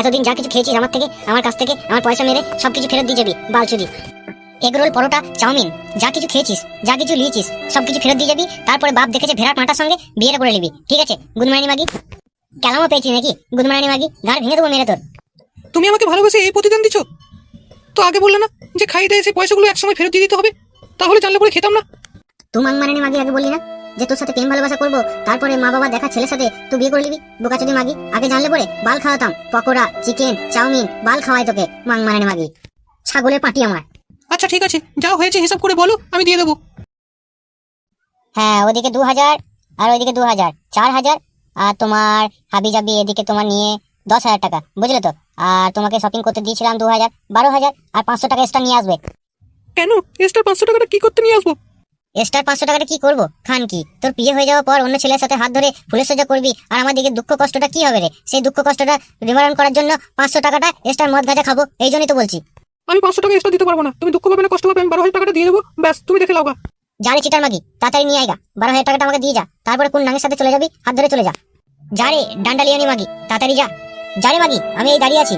এতদিন যা কিছু খেয়েছিস আমার থেকে আমার কাছ থেকে আমার পয়সা মেরে সবকিছু ফেরত দিয়ে যাবি বালচুদি এগরোল পরোটা চাউমিন যা কিছু খেয়েছিস যা কিছু লিয়েছিস সবকিছু ফেরত দিয়ে যাবি তারপরে বাপ দেখেছে ভেড়াট মাটার সঙ্গে বিয়েটা করে নিবি ঠিক আছে? গুদমারানি মাগি। কেলামও পেয়েছি নাকি? গুদমারানি মাগি গাড় ভেঙে দেবো মেরে তোর। তুমি আমাকে ভালোবেসে এই প্রতিদান দিচ্ছ তো আগে বললে না যে খাই দেয় সেই পয়সাগুলো একসময় ফেরত দিয়ে দিতে হবে? তাহলে জানলে পরে খেতাম না। তুই মাংমারানি মাগি আগে বললি না? যে তোর সাথে প্রেম ভালোবাসা করব তারপরে মা বাবা দেখা ছেলের সাথে তুই বিয়ে করে নিবি? বোকাচুদি মাগি? আগে জানলে পরে বাল খাওয়াতাম। পকোড়া চিকেন চাউমিন বাল খাওয়াই তোকে মাংমারানি মাগি। ছাগলের পাটি আমার। আচ্ছা ঠিক আছে। যা হয়েছে হিসাব করে বলো আমি দিয়ে দেবো। হ্যাঁ ওদিকে দু হাজার আর ওইদিকে দু হাজার। চার হাজার আর তোমার হাবি জাবি এদিকে তোমার নিয়ে দশ হাজার টাকা বুঝলে তো? আর তোমাকে শপিং করতে দিয়েছিলাম দু হাজার বারো হাজার আর পাঁচশো টাকা এক্সট্রা নিয়ে আসবে। কেন? এক্সট্রা পাঁচশো টাকাটা কি করতে নিয়ে আসব? এক্সট্রা পাঁচশো টাকাটা কি করব? খান কি? তোর বিয়ে হয়ে যাওয়ার পর অন্য ছেলের সাথে হাত ধরে ফুলের সজ্জা করবি আর আমার দিকে দুঃখ কষ্টটা কি হবে রে? সেই দুঃখ কষ্টটা নিবারণ করার জন্য পাঁচশো টাকাটা এক্সট্রা মদ গাঁজা খাব এই জন্যই তো বলছি। আমি পাঁচশো টাকা এক্সট্রা দিতে পারব না। তুমি দুঃখ পাবে না কষ্ট পাবে আমি বারো হাজার টাকাটা দিয়ে দেবো ব্যাস তুমি দেখে লাও। যা রে চিটার মাগি তাড়াতাড়ি নিয়ে আয়গা বারো হাজার টাকাটা আমাকে দিয়ে যা তারপরে কোন নাঙের সাথে চলে যাবি হাত ধরে চলে যা। যা রে ডান্ডা লিয়ানি মাগি তাড়াতাড়ি যা। যা রে মাগি আমি এই দাঁড়িয়ে আছি।